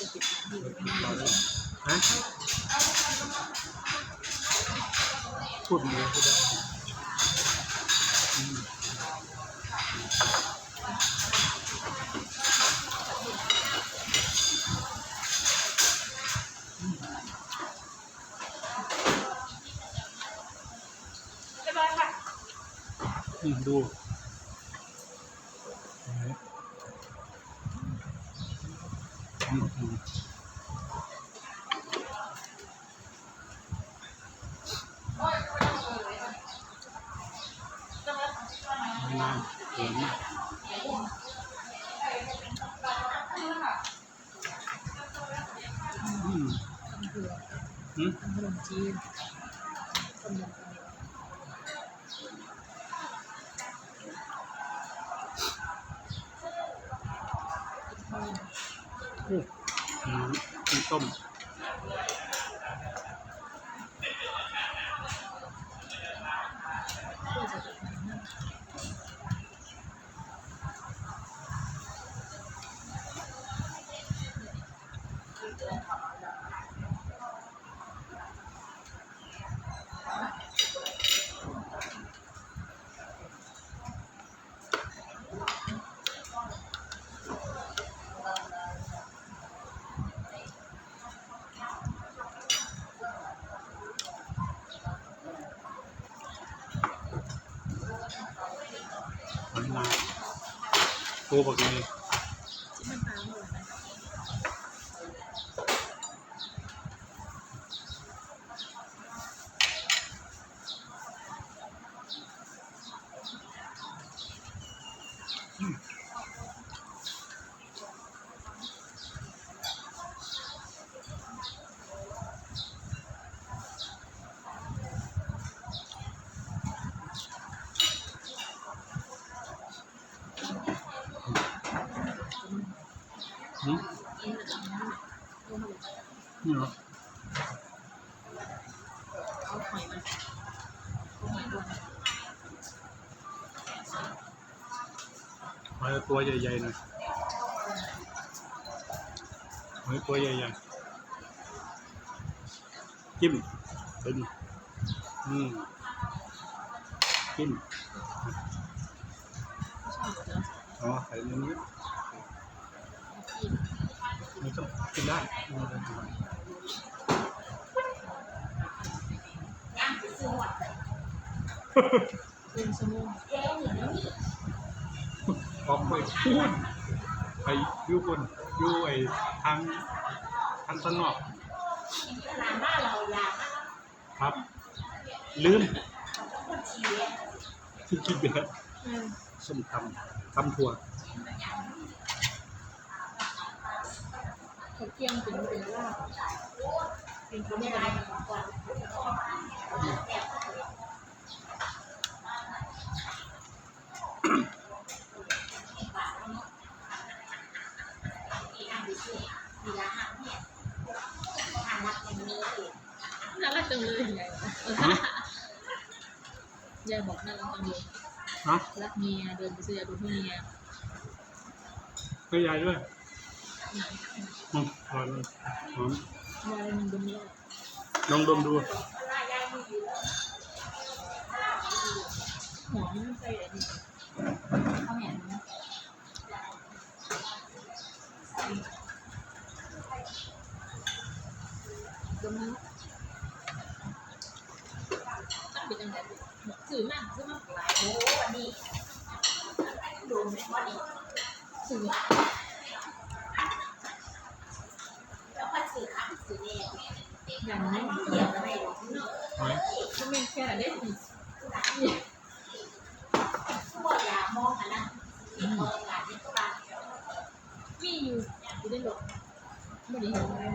ฮะพูดเลยพูดได้อืมเรียบร้อยค่ะอืมดูเห็นไจีนต้มอืมต้ม เพื่อจะทำให้ มันมา ตัวบอกเลย ที่มันตามหมดนะ อืมนี่ เหรอเอาหอยมันเอาหอยด้วยหอยตัวใหญ่ๆหน่อยหอยตัวใหญ่ๆจิ้มเป็นอืมจิ้มอ๋อใส่ในนี้ไม่ต้องกินได้อืม เป็นสมุนพร้อมไปพูดไปยูบนยูไอ้ทางทางตะนอกครับ ลืมที่กินไปแล้วอืมส้มตำตำถั่วเขาเคี่ยงเป็นเป็นลาบเป็นคนไม่ไม่ได้ น่ารักจังเลยยายยายบอกน่ารักจังเลยฮะรักเมียเดินไปซื้อยาดูให้เมียให้ยายด้วยอืมอร่อยเลยหอมยายมันดมเลยลองดมดูหอมใส่อะไรนี่ข้าวแหนมดมนี้ตั้งเป็นยังไง สื่อมากสื่อมากหลายโอ้วันนี้ดูไหมวันนี้สื่อแล้วก็สื่อข้ามสื่อเนี่ยอย่างนี้เกี่ยวอะไรหรอกเนาะหอยก็ไม่แค่เล็กนี่ทุกคนอยากมองกันนะที่มองงานที่ตัวเรามีอยู่อยู่ในรถไม่ได้เห็นเลย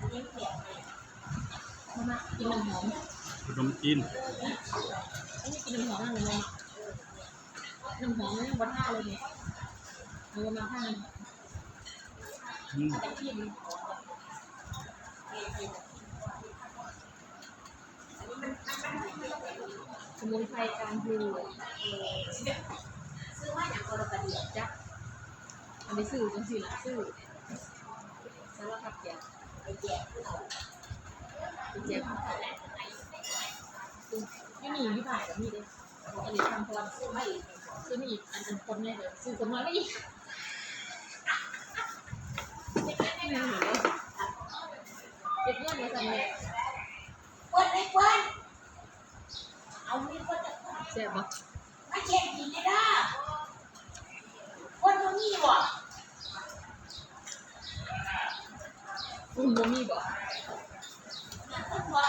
อันนี้เปลี่ยนไปมามากินน้ำหอมขนมจีน อันนี้กินน้ำหอมอะไรเลยน้ำหอมนี่วัดท่าเลยเนี่ยเอามาท่านึงแต่ที่นี่สมุนไพรการดูซื้อมาจากกรกฎาจักอันนี้ซื้อจังสิละซื้อสารพัดเจียไปแจกผู้เอา อันนี้ทำพรซื้อไมาอีกซื้อไมาอีกอันอันคนเนี่ยเดี๋ยวซื้อสมมาไม่อีกไม่มีหนูเลยเป็นเพื่อนมาสั่งเนี่ยคนไอ้คนเอามีคนจะเสียบปะมาเช็คกินได้ด้าคนตรงนี้บ่คุณโมมี่บอก คนบ่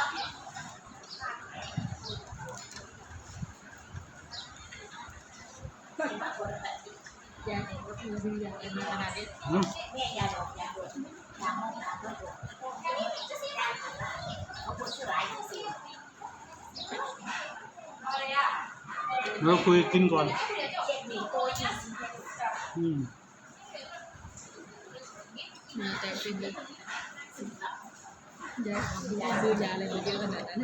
ยาเนี่ยก็คือซื้อยาเอ็นขนาดนี้ อืม แม่ยาดอกยาดอกยาห้องน้ำด้วยแค่นี้จะสิได้เอาคนสลายจังซี่อะไรอะเราคุยกินก่อนเช็คมีตัวยี่สิบอืมมีแต่เป็นยายาซื้อยาอะไรมาเยอะขนาดนั้น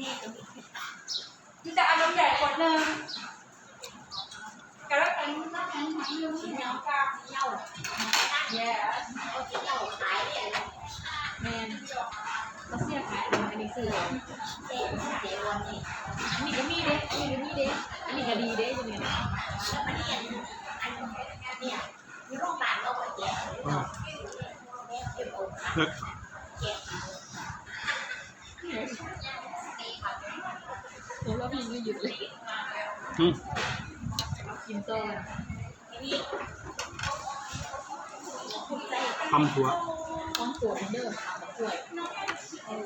โอ้แม่ก็มีมีแต่อารมณ์ใหญ่ขวดหนึ่งกระตันน้ำแข็งไหมเรื่องที่ที่เน่าเนาะกาที่เน่านั่นแย่เอาที่เน่าขายเนี่ยแมนก็เสียขายอันนี้ซื้อเด็กเด็กวันนี้อันนี้ก็มีเด้อันนี้ก็มีเด้อันนี้ก็ดีเด้จังเนี่ยแล้วมันเนี่ยอันเนี่ยมีโรงพยาบาลเราก็แจกเราแม่เก็บโอ่ง เลิก แจก ผมว่าพี่ไม่หยุดเลย อืม กินโซ่ นี่คุณใจ ทำถั่วต้องปวเด้อถั่ว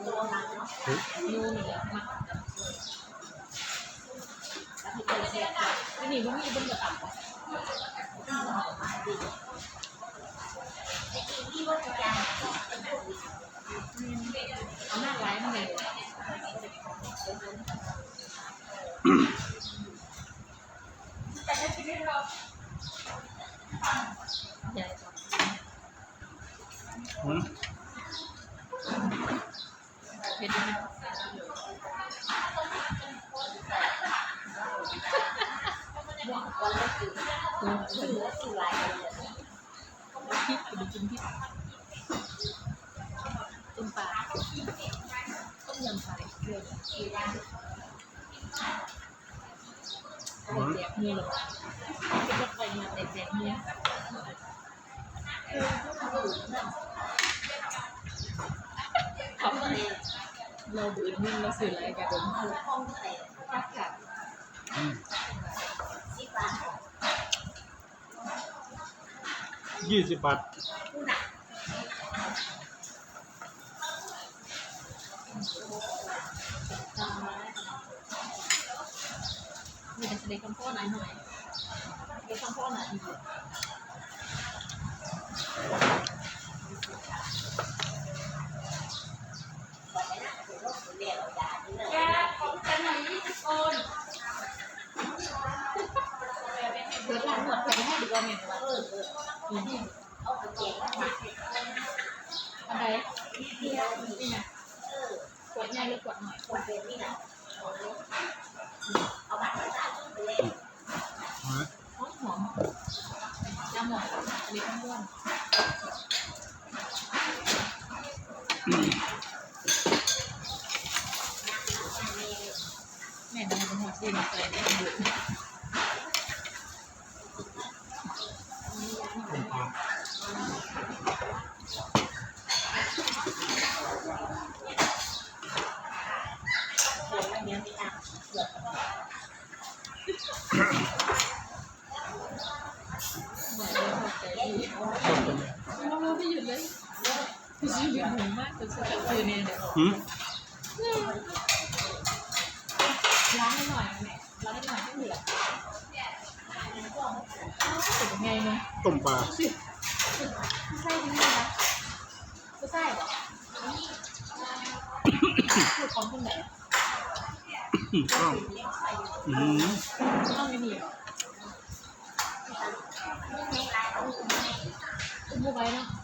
ตัวนั้นเนาะเฮ้ยนูนี่แหละมักแล้วที่เป็นเสียอันนี้มันมีบนกระตับไอ้ที่นี่ว่าจะยังเป็นพวกนี้เอาหน้าร้ายมลย แต่ถ้ากินไม่เรา ใหญ่ อืม เผ็ดไหม หวังวันละคือ ตัว คือคือลายเลย พริกไปกินพริกต้มปลาต้มยำปลาเกลือ คือยัง เอาแจกเมียเลยจะก็ไปงานแจกเมียเขา เราบืนมึงเราสื่ออะไรกันผมห้องเท่าไหร่พักค่ะอืมสิบยี่สิบบาท ผู้หนัก มีแต่เด็กคำพ่อหน่อยหน่อยเด็กคำพ่อหน่อยดี ก่อนนะคือรถเรียกเราด่าที่เลย แกของกันหน่อยยี่สิบคนเดี๋ยวหลังหมดไปให้ดีกว่าเมนว่เออเออเอาไปแจกมาอันใดที่เรนี่นะกดใหญ่หรือกดหน่อยคนเป็นนี่นะ หอมหอมยำหมดอันนี้ข้าวม้วนแม่ดำเป็นหัวซีนใส่ได้บุญต้มปลา เกิดวันนี้มีน้ำเกิด หน่อยเลยพอใจดี ต้มเป็น เราเราไม่หยุดเลยพี่ชื่อหยุดหนูมาก จนสุดคือเนี่ยเดี๋ยวอืมล้างให้หน่อยแม่ล้างให้หน่อยให้เหลือเป็นยังไงเนาะต้มปลาสิไม่ใช่จริงๆนะไม่ใช่หรอพูดของคนไหนอืมอ้าวอืมต้องไม่มีหรออุ้มไว้เนาะนะคะ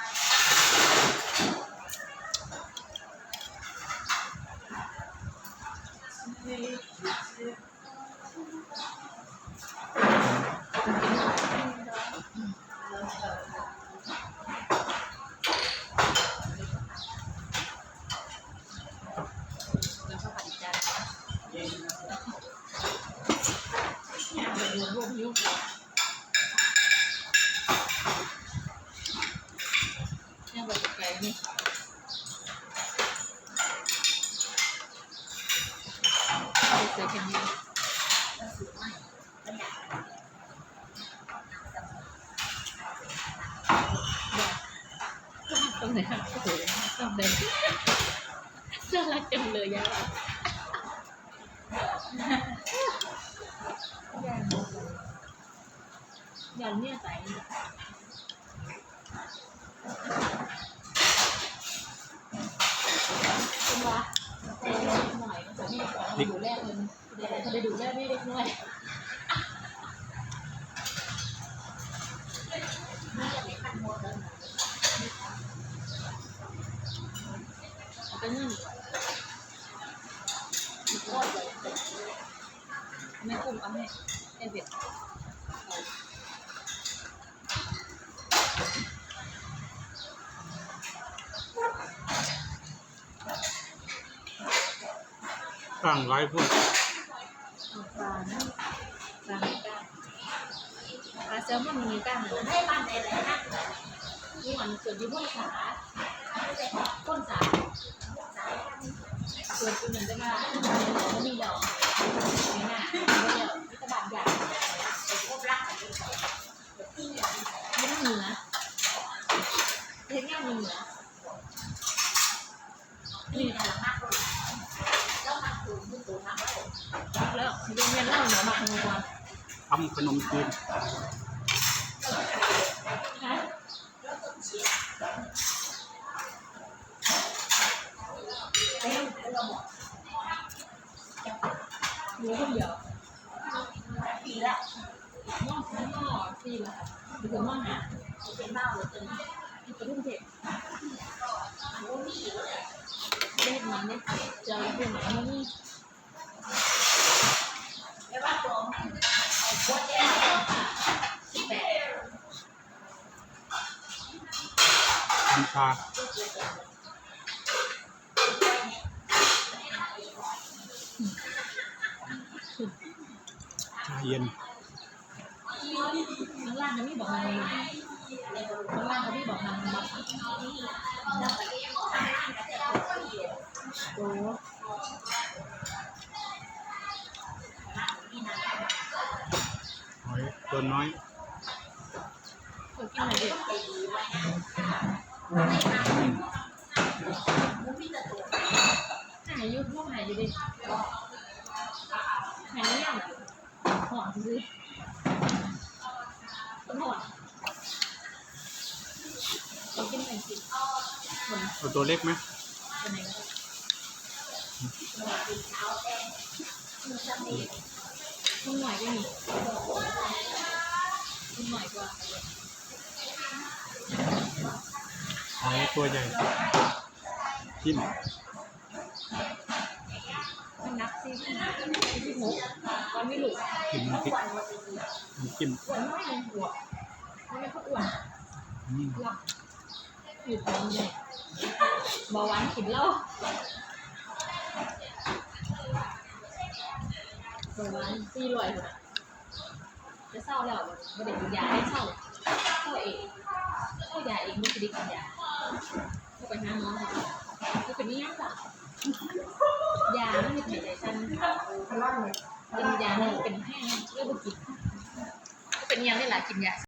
เนี่ยเดี๋ยวรวมนิ้วเนี่ยแบบไหนอะโอ้โหตรงไหนน่างเลยยายันเนี่ยใส่เป็นวะเออหน่อยก็จะไม่ขอให้ดูแลเงินเดี๋ยวเขาได้ดูแลไม่เล็กน้อยนี่จะไม่ทันหมดเลยเอาไปนึ่ง โคตรเลย ไม่คุ้มเอาให้ให้เบ็ด ตั้งไว้พวกอาปลานะปลาไม่กล้าปลาแซลมอนมันมีกล้างเหรอให้บ้านเลยเลยนะนี่มันเกิดอยู่นขาก้นสาเกิดอยู่หมือนจะมาไม่มีดอกไม่น่าไม่เดียวนี่กระดาษใหญ่พวกรักกันเลยที่เนี่ยไม่ต้องเหนือเทคนิคมีเหนือ นี่เนี่ยมากเลยแล้วมันตูนตูนทำอะไร แล้วเรียนเรียนเล่าเหนือมา ทำขนมจีนฮะแล้วก็เชียร์แล้วเราบอกรู้คนเดียวปีละมอสมอสี่ละหรือมอหาเป็นบ้าเลยจนที่ประเทศเทศโอ้มีเลยเล่นมันเนี่ยเจอเพื่อนไหน ชาชาเย็นข้างล่างเขาไม่บอกมันข้างล่างเขาไม่บอกมันมันโอ้หอยตัวน้อยกินอะไรด็กอืม หายยุบพวกหายอยู่ดิหายเนี่ยหอนซื้อต้นหอนเขากินอะไรกินคนเอาตัวเล็กไหมคนไหน่อยก็มีคนหน่อยกว่า หอยตัวใหญ่จิ้มมันนับซิที่ที่หกวันไม่หลุดกินน้ำพริกน้ำจิ้มอ้วนน้อยเลยหัวมันไม่ค่อยอ้วนอืมหลับอยู่ตรงนี้เบาหวานกินเหล้าเบาหวานสี่ร้อยหมดอะจะเศร้าแล้วไม่ได้กินยาได้เศร้าเศร้าเองเศร้ายาเองไม่ได้กินยาก็ ไปหาหมอค่ะก็เป็นนี่ยังจ้ะยาไม่มีใครใจสั้นกินยาเนี่ยเป็นแห้งเรียกว่ากินก็เป็นยังได้หลายกินยา